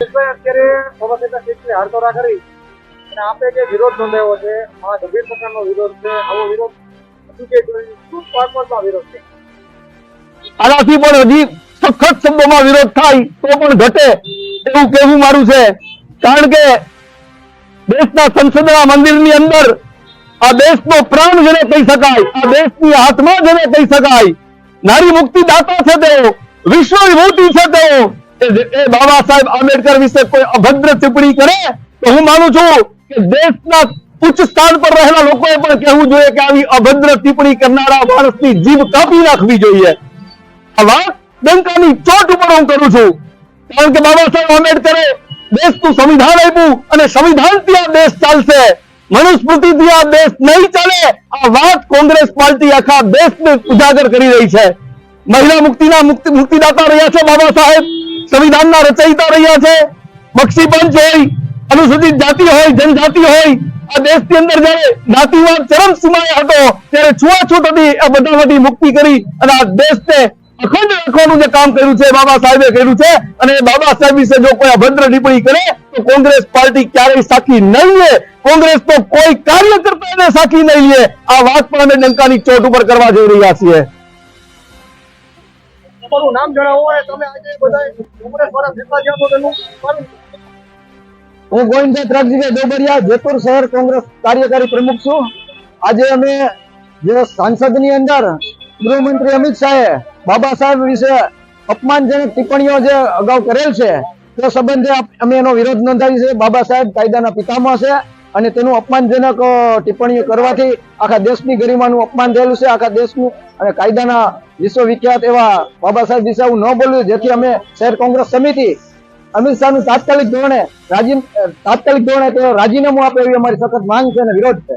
અત્યારે સમસ્યા સીટની હારતોરા કરી. અને આપે જે વિરોધ નોંધાયો છે, આ ગંભીર પ્રકારનો વિરોધ છે, આવો વિરોધ શું કે શું પર્પઝમાં વિરોધ છે? આનાથી પણ હજી સખત શબ્દોમાં વિરોધ થાય, તો પણ ઘટે. એવું કહેવું મારું છે. કારણ કે દેશના સંસદના મંદિરની અંદર આ દેશનો પ્રાણ જેને કહી શકાય, આ દેશની આત્મા જેને કહી શકાય, નારી મુક્તિ દાતા છે તેઓ વિશ્વ વિભૂતિ છે તેઓ એ- બાબા સાહેબ આંબેડકર વિશે કોઈ અભદ્ર ટિપ્પણી કરે, તો હું માનું છું કે દેશના ઉચ્ચ સ્થાન પર રહેલા લોકોએ પણ કહેવું જોઈએ કે આવી અભદ્ર ટિપ્પણી કરનારા માણસની જીભ કાપી નાખવી જોઈએ. આ વાત ડંકાની ચોટ ઉપર હું કરું છું. કારણ કે બાબા સાહેબ આંબેડકરે દેશનું સંવિધાન આપ્યું અને સંવિધાનથી આ દેશ ચાલશે. મનુસ્મૃતિથી આ દેશ નહીં ચાલે, આ વાત કોંગ્રેસ પાર્ટી આખા દેશને ઉજાગર કરી રહી છે. મહિલા મુક્તિના મુક્તિ મુક્તિદાતા રહ્યા છે બાબા સાહેબ. સંવિધાનના રચયિતા રહ્યા છે. બક્ષી પંચ હોય અનુસૂચિત જાતિ હોય, જનજાતિ હોય, આ દેશની અંદર જયારે જ્ઞાતિવાદ ચરમ સીમાએ હતો, ત્યારે છૂઆછૂત હતી. આ બધામાંથી મુક્તિ કરી અને આ દેશને અખંડ રાખવાનું જે કામ કર્યું છે, બાબા સાહેબે કર્યું છે. અને બાબા સાહેબ વિશે જો કોઈ અભદ્ર ટિપ્પણી કરે, તો કોંગ્રેસ પાર્ટી ક્યારેય સાખી નહીં લે. કોંગ્રેસ તો કોઈ કાર્યકર્તાને સાખી નહીં લે. આ વાત પણ અમે ડંકાની ચોટ ઉપર કરવા જઈ રહ્યા છીએ. તમારું નામ જણાવો અને તમે આજે બધા કોંગ્રેસ વાળા ભેગા થયા તો તેનું હું ગોવિંદભાઈ ત્રાગજીભાઈ ડોબરિયા જેતપુર શહેર કોંગ્રેસ કાર્યકારી પ્રમુખ છું. આજે અમે જે સાંસદની અંદર ગૃહમંત્રી અમિત શાહે બાબા સાહેબ વિશે અપમાનજનક ટિપ્પણીઓ જે અગાઉ કરેલ છે, તે સંબંધે અમે એનો વિરોધ નોંધાવી છે. બાબા સાહેબ કાયદાના પિતામહ છે. અને તેનું અપમાનજનક ટિપ્પણીઓ કરવાથી આખા દેશની ગરિમાનું અપમાન થયેલું છે, આખા દેશનું. અને કાયદાના વિશ્વવિખ્યાત એવા બાબા સાહેબ વિશે આવું ન બોલ્યું જેથી અમે શહેર કોંગ્રેસ સમિતિ, અમિત શાહનું તાત્કાલિક ધોરણે રાજી તાત્કાલિક ધોરણે તેઓ રાજીનામું આપે એવી અમારી સખત માંગ છે અને વિરોધ છે.